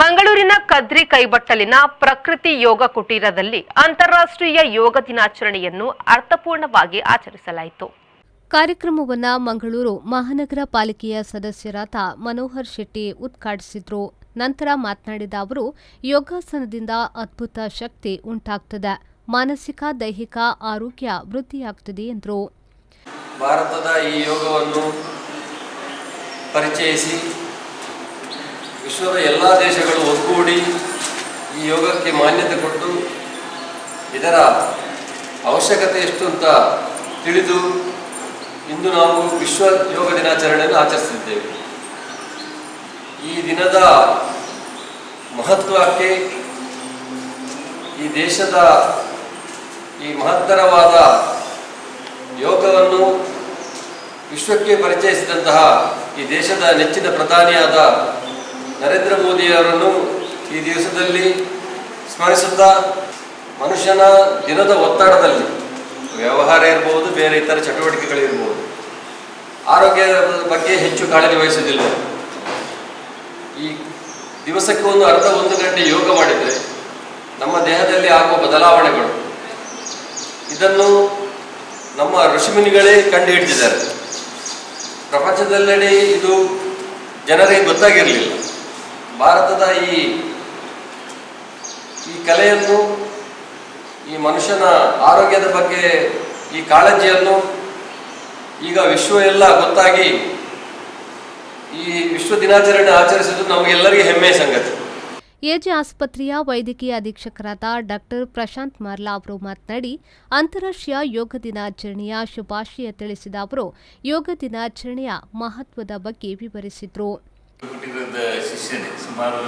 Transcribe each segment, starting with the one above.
ಮಂಗಳೂರಿನ ಕದ್ರಿ ಕೈಬಟ್ಟಲಿನ ಪ್ರಕೃತಿ ಯೋಗ ಕುಟೀರದಲ್ಲಿ ಅಂತಾರಾಷ್ಟ್ರೀಯ ಯೋಗ ದಿನಾಚರಣೆಯನ್ನು ಅರ್ಥಪೂರ್ಣವಾಗಿ ಆಚರಿಸಲಾಯಿತು. ಕಾರ್ಯಕ್ರಮವನ್ನ ಮಂಗಳೂರು ಮಹಾನಗರ ಪಾಲಿಕೆಯ ಸದಸ್ಯರಾದ ಮನೋಹರ್ ಶೆಟ್ಟಿ ಉದ್ಘಾಟಿಸಿದ್ರು. ನಂತರ ಮಾತನಾಡಿದ ಅವರು ಯೋಗಾಸನದಿಂದ ಅದ್ಭುತ ಶಕ್ತಿ ಉಂಟಾಗ್ತದೆ. ಮಾನಸಿಕ ದೈಹಿಕ ಆರೋಗ್ಯ ವೃದ್ಧಿಯಾಗ್ತದೆ ಎಂದರು. ಭಾರತದ ಈ ಯೋಗವನ್ನು ಪರಿಚಯಿಸಿ ವಿಶ್ವದ ಎಲ್ಲ ದೇಶಗಳು ಒಗ್ಗೂಡಿ ಈ ಯೋಗಕ್ಕೆ ಮಾನ್ಯತೆ ಕೊಟ್ಟು ಇದರ ಅವಶ್ಯಕತೆ ಎಷ್ಟು ಅಂತ ತಿಳಿದು ಇಂದು ನಾವು ವಿಶ್ವ ಯೋಗ ದಿನಾಚರಣೆಯನ್ನು ಆಚರಿಸುತ್ತಿದ್ದೇವೆ. ಈ ದಿನದ ಮಹತ್ವಕ್ಕೆ ಈ ದೇಶದ ಈ ಮಹತ್ತರವಾದ ಯೋಗವನ್ನು ವಿಶ್ವಕ್ಕೆ ಪರಿಚಯಿಸಿದಂತಹ ಈ ದೇಶದ ನೆಚ್ಚಿನ ಪ್ರಧಾನಿಯಾದ ನರೇಂದ್ರ ಮೋದಿಯವರನ್ನು ಈ ದಿವಸದಲ್ಲಿ ಸ್ಮರಿಸುತ್ತಾ ಮನುಷ್ಯನ ದಿನದ ಒತ್ತಡದಲ್ಲಿ ವ್ಯವಹಾರ ಇರಬಹುದು ಬೇರೆ ಇತರ ಚಟುವಟಿಕೆಗಳಿರ್ಬೋದು ಆರೋಗ್ಯದ ಬಗ್ಗೆ ಹೆಚ್ಚು ಕಾಳಜಿ ವಹಿಸುವುದಿಲ್ಲ. ಈ ದಿವಸಕ್ಕೆ ಒಂದು ಅರ್ಧ ಒಂದು ಗಂಟೆ ಯೋಗ ಮಾಡಿದರೆ ನಮ್ಮ ದೇಹದಲ್ಲಿ ಆಗುವ ಬದಲಾವಣೆಗಳು, ಇದನ್ನು ನಮ್ಮ ಋಷಿಮುನಿಗಳೇ ಕಂಡು ಹಿಡಿದಿದ್ದಾರೆ. ಪ್ರಪಂಚದೆಲ್ಲೆಡೆ ಇದು ಜನರಿಗೆ ಗೊತ್ತಾಗಿರಲಿಲ್ಲ. ಭಾರತದ ಈ ಈ ಕಲೆಯನ್ನು, ಈ ಮನುಷ್ಯನ ಆರೋಗ್ಯದ ಬಗ್ಗೆ, ಈ ಕಾಳಜಿಯನ್ನು ಈಗ ವಿಶ್ವ ಎಲ್ಲ ಗೊತ್ತಾಗಿ ಈ ವಿಶ್ವ ದಿನಾಚರಣೆ ಆಚರಿಸಿದ್ದು ನಮಗೆಲ್ಲರಿಗೂ ಹೆಮ್ಮೆಯ ಸಂಗತಿ. ಎಜೆ ಆಸ್ಪತ್ರೆಯ ವೈದ್ಯಕೀಯ ಅಧೀಕ್ಷಕರಾದ ಡಾಕ್ಟರ್ ಪ್ರಶಾಂತ್ ಮಾರ್ಲಾ ಅವರು ಮಾತನಾಡಿ, ಅಂತಾರಾಷ್ಟ್ರೀಯ ಯೋಗ ದಿನಾಚರಣೆಯ ಶುಭಾಶಯ ತಿಳಿಸಿದ ಅವರು, ಯೋಗ ದಿನಾಚರಣೆಯ ಮಹತ್ವದ ಬಗ್ಗೆ ವಿವರಿಸಿದರು. ಹುಟ್ಟಿದ ಶಿಷ್ಯನೇ. ಸುಮಾರು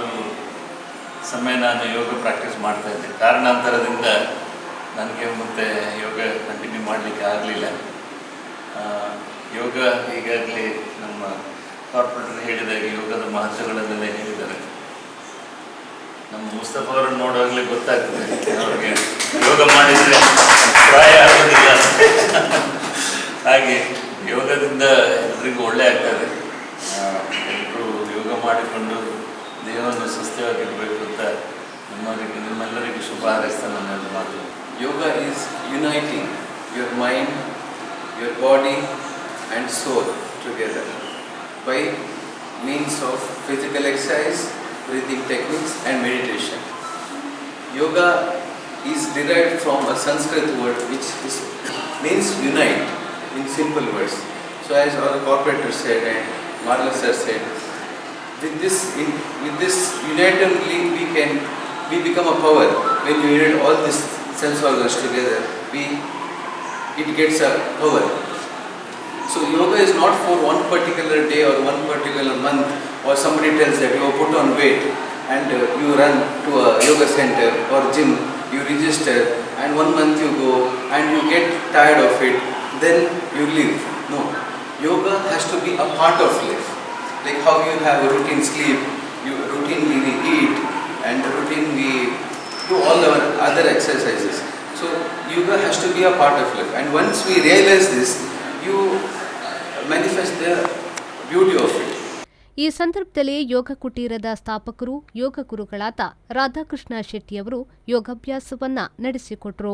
ಸಮಯ ನಾನು ಯೋಗ ಪ್ರಾಕ್ಟೀಸ್ ಮಾಡ್ತಾ ಇದ್ದೆ. ಕಾರಣಾಂತರದಿಂದ ನನಗೆ ಮತ್ತೆ ಯೋಗ ಕಂಟಿನ್ಯೂ ಮಾಡಲಿಕ್ಕೆ ಆಗಲಿಲ್ಲ. ಯೋಗ ಈಗಾಗಲೇ ನಮ್ಮ ಕಾರ್ಪೊರೇಟರ್ ಹೇಳಿದಾಗ ಯೋಗದ ಮಹತ್ವಗಳನ್ನೆಲ್ಲ ಹೇಳಿದ್ದಾರೆ. ನಮ್ಮ ಮುಸ್ತಫ ಅವರನ್ನು ನೋಡುವಾಗಲೇ ಗೊತ್ತಾಗ್ತದೆ. ಅವ್ರಿಗೆ ಯೋಗ ಮಾಡಿದರೆ ಪ್ರಾಯ ಆಗೋದಿಲ್ಲ ಹಾಗೆ ಯೋಗದಿಂದ ಎಲ್ರಿಗೂ ಒಳ್ಳೆ ಆಗ್ತದೆ. ಮಾಡಿಕೊಂಡು ದೇಹವನ್ನು ಸುಸ್ಥಿರವಾಗಿರಬೇಕು ಅಂತ ನಿಮ್ಮವರಿಗೆ ನಿಮ್ಮೆಲ್ಲರಿಗೂ ಶುಭ ಹಾರೈಸ್ತಾ ನನ್ನ ಮಾತು Yoga is uniting your mind, your body, and soul together by means of physical exercise, breathing techniques, and meditation. Yoga is derived from a Sanskrit word which is, means unite in simple words. So, as our corporator said and Marla sir said, with this, in, with this unitedly we can we become a power. When you unite all these sense organs together we it gets a power. So yoga is not for one particular day or one particular month or somebody tells that you put on weight and uh, you run to a yoga center or gym you register and one month you go and you get tired of it then you leave. No. Yoga has to be a part of life like how you have a routine sleep you routinely we eat and routine we do all our other exercises so yoga has to be a part of life and once we realize this you manifest the beauty of it ಈ ಸಂದರ್ಭದಲ್ಲಿ ಯೋಗ ಕುಟೀರದ ಸ್ಥಾಪಕರು ಯೋಗ ಗುರುಗಳಾದ ರಾಧಾಕೃಷ್ಣ ಶೆಟ್ಟಿಯವರು ಯೋಗಾಭ್ಯಾಸವನ್ನ ನಡೆಸಿಕೊಟ್ರು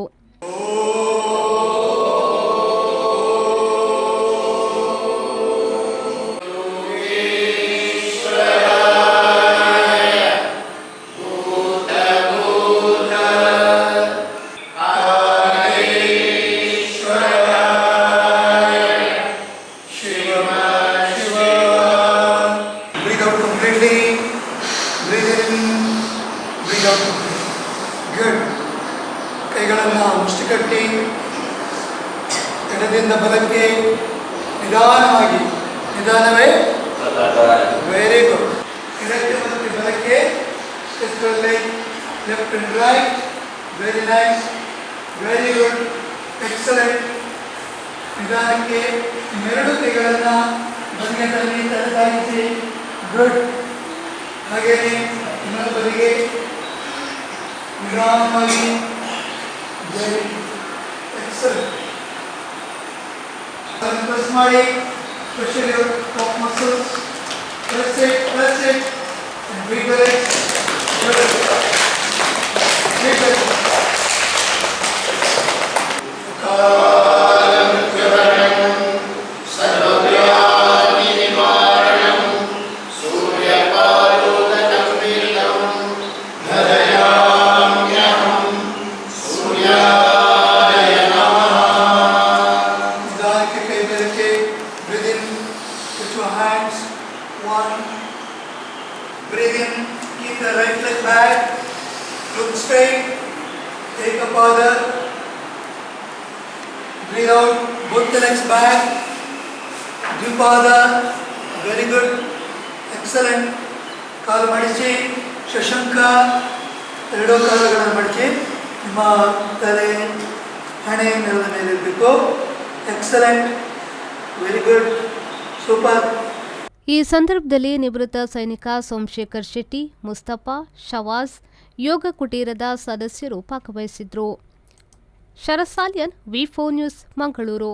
ಕೈಗಳನ್ನು ಮುಷ್ಟಿಕಟ್ಟಿ ಎಡದಿಂದ ಬಲಕ್ಕೆ ನಿಧಾನವಾಗಿ, ನಿಧಾನವೇ very good ಎಡಕ್ಕೆ ಮತ್ತು ಬಲಕ್ಕೆ left and right very nice very good excellent ನಿಧಾನಕ್ಕೆ ಇನ್ನೆರಡು ಕೈಗಳನ್ನು ಬದಿಗೆ ತನ್ನಿ ತಲೆದಾಗಿಸಿ. ಗುಡ್ ಹಾಗೆಯೇ ಇನ್ನೊಂದು ಬದಿಗೆ ನಿಧಾನವಾಗಿ Jerry itself. Plasmatic pressure of muscles. Press it, press it. Straight. Take a further. Breathe out. put the legs back. Do further. Very good. Excellent. ಕಾಲು ಮಡಿಚಿ ಶಶಂಕ ಎರಡೂ ಕಾಲುಗಳನ್ನು ಮಡಿಚಿ ನಿಮ್ಮ ತಲೆ ಹಣೆ ನೆಲದ ಮೇಲೆ ಇರಬೇಕು ಎಕ್ಸಲೆಂಟ್ ವೆರಿ ಗುಡ್ ಸೂಪರ್ ಈ ಸಂದರ್ಭದಲ್ಲಿ ನಿವೃತ್ತ ಸೈನಿಕ ಸೋಮಶೇಖರ್ ಶೆಟ್ಟಿ, ಮುಸ್ತಫಾ, ಶವಾಜ್, ಯೋಗ ಕುಟೀರದ ಸದಸ್ಯರು ಭಾಗವಹಿಸಿದ್ರು. ಶರಸಾಲಿಯನ್ ವಿಫೋ ನ್ಯೂಸ್, ಮಂಗಳೂರು.